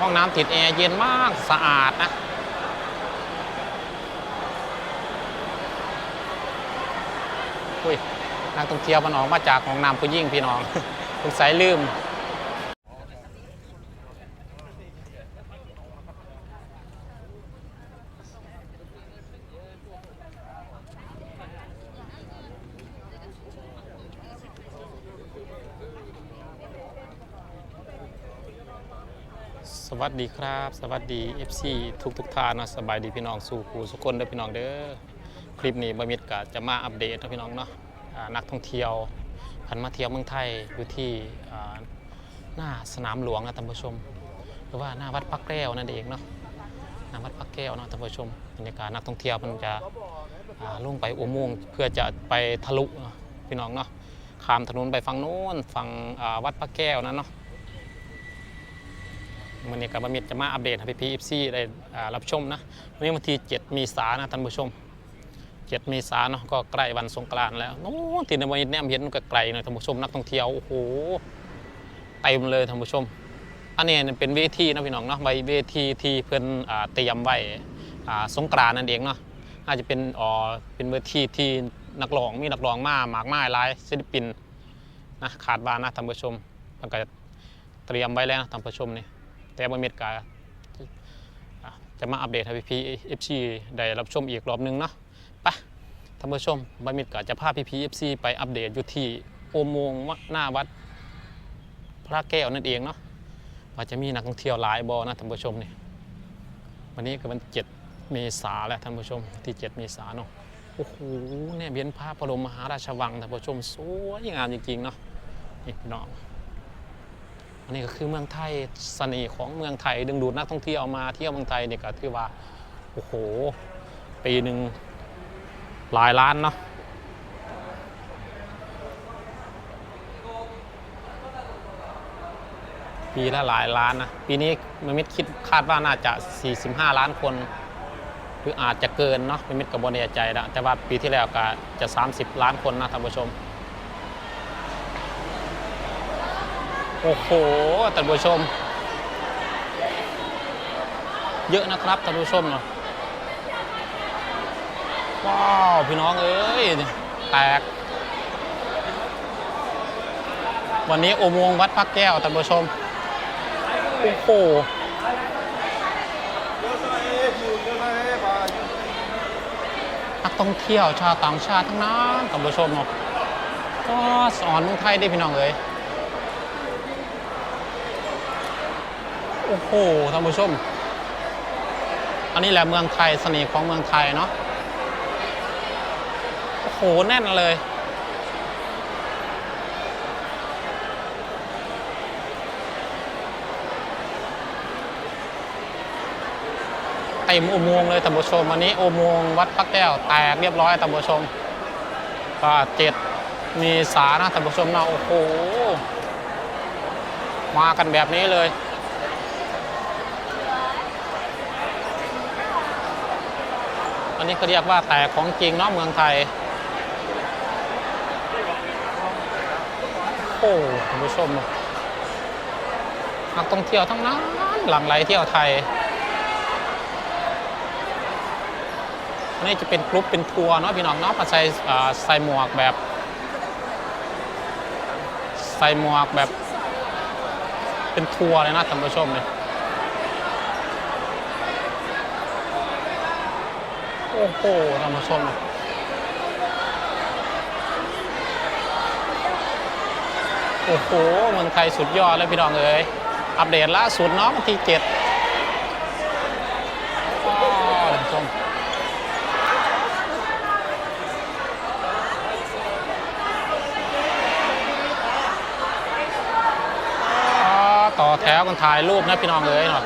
ห้องน้ำติดแอร์เย็นมากสะอาดนะอุ้ยนักท่องเที่ยวมันออกมาจากห้องน้ำผู้ยิ่งพี่น้องสงสัยลืม สวัสดีครับ สวัสดี FC ทุกทุกท่านนะสบายดีพี่น้องสู่ผู้สุกคนเด้อพี่น้องเด้อคลิปนี้บะมิดกะจะมาอัปเดตนะพี่น้องเนาะนักท่องเที่ยวพันมาเที่ยวเมืองไทยอยู่ที่หน้าสนามหลวงนะท่านผู้ชม หรือว่าหน้าวัดปักแก้วนั่นเองเนาะหน้าวัดปักแก้วเนาะท่านผู้ชมบรรยากาศนักท่องเที่ยวมันจะอ่าลงไปอุโมงค์เพื่อจะไปทะลุพี่น้องเนาะข้ามถนนไปฝั่งโน้นฝั่งวัดปักแก้วนั่นเนาะ วันนี้กับบะมิดจะมาอัปเดตให้พี่พีเอฟซีได้รับชมนะวันนี้วันที่7มีสานะท่านผู้ชม7มีสาเนาะก็ใกล้วันสงกรานต์แล้วโอ้ที่ในวันนี้เนี่ยเห็นก็ไกลหน่อยท่านผู้ชมนักท่องเที่ยวโอ้โหเต็มเลยท่านผู้ชม อันนี้เป็นเวทีนะพี่น้องเนาะไว้เวทีที่เพื่อนเตรียมไว้สงกรานต์นั่นเองเนาะอาจจะเป็นอ๋อเป็นเวทีที่นักร้องมีนักร้องมามากมายหลายศิลปินนะขาดบานนะท่านผู้ชมมันก็เตรียมไว้แล้วนะท่านผู้ชมนี่ แต่บางเม็ดกาจะมาอัปเดตให้พี่เอฟซีได้รับชมอีกรอบหนึงเนาะไปท่านผู้ชมบางเม็ดกาจะพาพี่พีเอฟซีไปอัปเดตอยู่ที่โอมงค์หน้าวัดพระแก้วนั่นเองเนาะว่าจะมีนักท่องเที่ยวหลายบอนะท่านผู้ชมนี่วันนี้ก็วันเจ็ดเมษาแล้วท่านผู้ชมที่เจ็ดเมษาเนาะโอ้โหเนี่ยเบียนพระบรมมหาราชวังท่านผู้ชมสวยงามจริงๆเนาะนี่พี่น้อง อันนี้ก็คือเมืองไทยเสน่ห์ของเมืองไทยดึงดูดนักท่องเที่ยวมาเที่ยวเมืองไทยเนี่ยก็ถือว่าโอ้โหปีหนึ่งหลายล้านเนาะปีละหลายล้านนะปีนี้มันมิดคิดคาดว่าน่าจะ 45 ล้านคน หรืออาจจะเกินเนาะมันมิดกับบนแน่ใจแล้วแต่ว่าปีที่แล้วก็จะ 30 ล้านคนนะท่านผู้ชม โอ้โหท่านผู้ชม เยอะนะครับท่านผู้ชมเนาะว้าวพี่น้องเอ้ยแตก วันนี้อุโมงค์วัดพระแก้วท่านผู้ชม โอ้โหนักท่องเที่ยวชาวต่างชาติทั้งนั้นท่านผู้ชมเนาะก็สอนเมืองไทยได้พี่น้องเอ้ย โอ้โหท่านผู้ชม อันนี้แหละเมืองไทยเสน่ห์ของเมืองไทยเนาะโอ้โหแน่นเลย เต็มอุโมงค์เลยท่านผู้ชมวันนี้อุโมงค์วัดพระแก้วแตกเรียบร้อยท่านผู้ชมก็เจ็ดมีสานะท่านผู้ชมนะโอ้โหมากันแบบนี้เลย นนี้เขาเรียกว่าแตกของจริงเนาะเมืองไทย โอ้ท่านผู้ชมนักท่องเที่ยวทั้งนั้นหลังไหลเที่ยวไทยอันนี้จะเป็นกรุ๊ปเป็นทัวร์เนาะพี่น้องเนาะมาใส่ใส่หมวกแบบ ใส่หมวกแบบ เป็นทัวร์เลยนะท่านผู้ชมเนี่ย โอ้โหท่านผู้ชมโอ้โหเมืองไทยสุดยอดเลยพี่น้องเอ้ยอัปเดตล่าสุดเนาะวันที่เจ็ดว้าวท่านผู้ชมต่อแถวกันถ่ายรูปนะพี่น้องเอ้ยเนาะ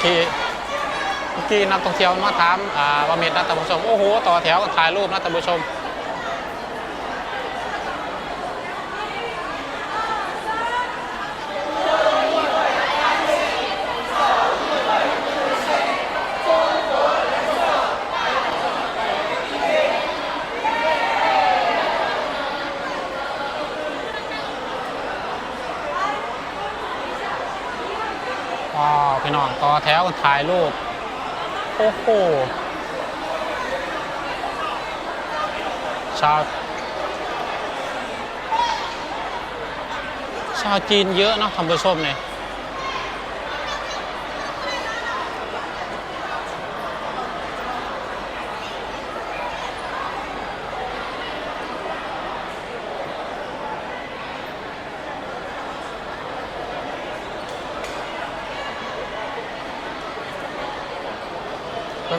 เมื่อกี้เมื่อกี้นักท่องเที่ยวมาถามอ่าว่าเม็ดนะท่านผู้ชม โอ้โห ต่อแถวกันถ่ายรูปนะท่านผู้ชม อแถวกันถ่ายรูปโอ้โหชาวชาวจีนเยอะเนาะท่านผู้ชมเนี่ย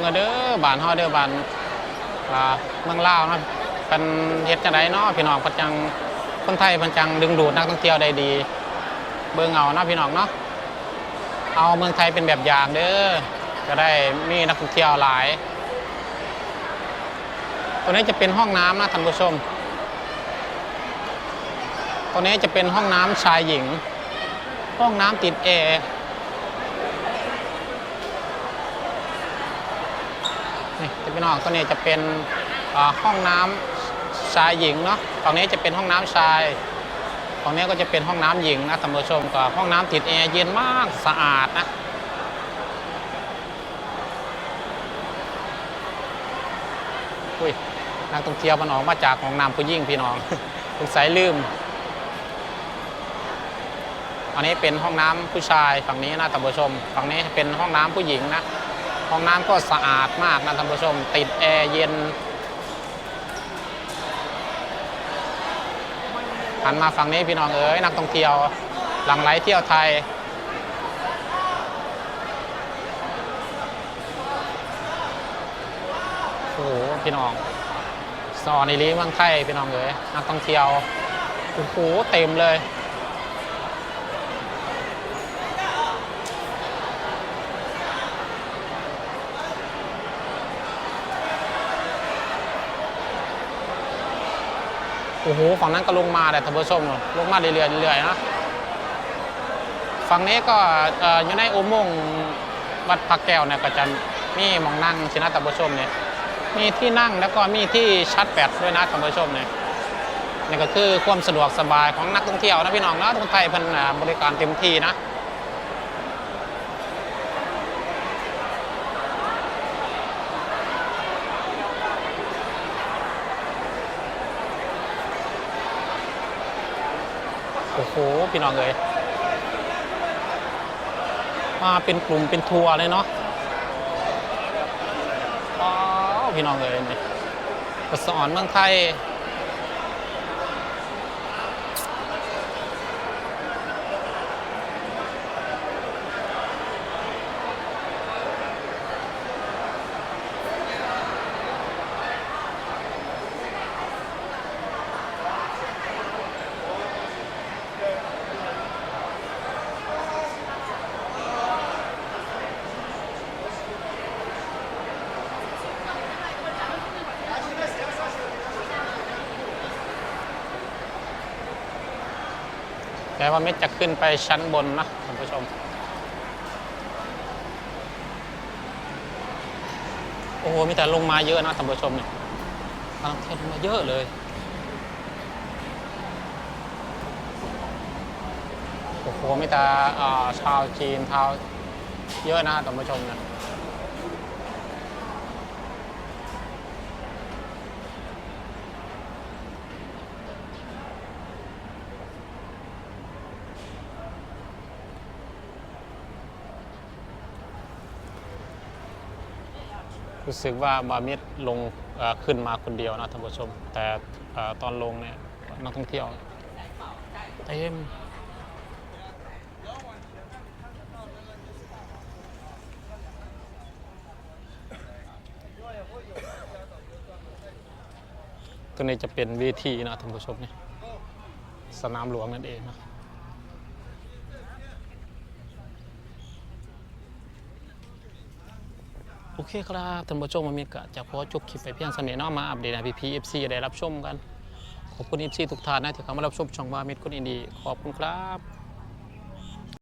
งเอเด้อบ้านเฮาเด้อบ้านอ่าเมืองลาวเนาะเป็นเฮ็ดจังไดเนาะพี่น้องเพิ่นจังคนไทยเพิ่นจังดึงดูดนักท่องเที่ยวได้ดี เบิ่งเอาเนาะพี่น้องเนาะเอาเมืองไทยเป็นแบบอย่างเด้อจะได้มีนักท่องเที่ยวหลาย ตัวนี้จะเป็นห้องน้ำนะท่านผู้ชม ตัวนี้จะเป็นห้องน้ำชายหญิง ห้องน้ำติดแอร์ นี่น้องตัวนี้จะเป็นห้องน้ำชายหญิงเนาะฝั่งนี้จะเป็นห้องน้ำชายฝั่งนี้ก็จะเป็นห้องน้ำหญิงนะท่านผู้ชมก็ห้องน้ำติดแอร์เย็นมากสะอาดนะอุ้ยนักท่องเที่ยวมันออกมาจากห้องน้ำผู้หญิงพี่น้องสงสัยลืมอันนี้เป็นห้องน้ำผู้ชายฝั่งนี้นะท่านผู้ชม ฝั่งนี้เป็นห้องน้ำผู้หญิงนะ ห้องน้ำก็สะอาดมากนะท่านผู้ชม ติดแอร์เย็นหันมาฝั่งนี้พี่น้องเอ๋ยนักท่องเที่ยวหลังไหลเที่ยวไทย โอ้โหพี่น้องสอนในลีเมืองไทยพี่น้องเอ๋ยนักท่องเที่ยวโอ้โหเต็มเลย โอ้โหฝั่งนั้นก็ลงมาแต่ท่านผู้ชมลงมาเรื่อยๆเรื่อยๆนะฝั่งนี้ก็อยู่ในอุโมงค์วัดพระแก้วเนี่ยก็จะมีมองนั่งชนะท่านผู้ชมเนี่ยมีที่นั่งแล้วก็มีที่ชาร์จแบตด้วยนะท่านผู้ชมเนี่ยนี่ก็คือความสะดวกสบายของนักท่องเที่ยวนะพี่น้องนะทุกไทยเพิ่นบริการเต็มที่นะ โอ้โหพี่น้องเลยมาเป็นกลุ่มเป็นทัวร์เลยเนาะว้าวพี่น้องเลยนี่กสอนเมืองไทย แต่ว่าเม็ดจะขึ้นไปชั้นบนนะท่านผู้ชม โอ้โห มีแต่ลงมาเยอะนะท่านผู้ชมเนี่ยกำลังเทลงมาเยอะเลย โอ้โห มีแต่ชาวจีนชาวเยอะนะท่านผู้ชมเนี่ย รู้สึกว่าบามิดลงเอ่อขึ้นมาคนเดียวนะท่านผู้ชม แต่เอ่อตอนลงเนี่ยนักท่องเที่ยวเต็มตัวนี้จะเป็นเวทีนะท่านผู้ชมเนี่ยสนามหลวงนั่นเองนะ โอเคครับท่านผู้ชมมามีกะจะขอจบคลิปไปเพียงสำเนียงเนาะมาอัปเดตให้พี่พีเอฟซีได้รับชมกัน ขอบคุณเอฟซีทุกท่านนะที่เข้ามารับชมช่องวามิดคุณอินดี ขอบคุณครับ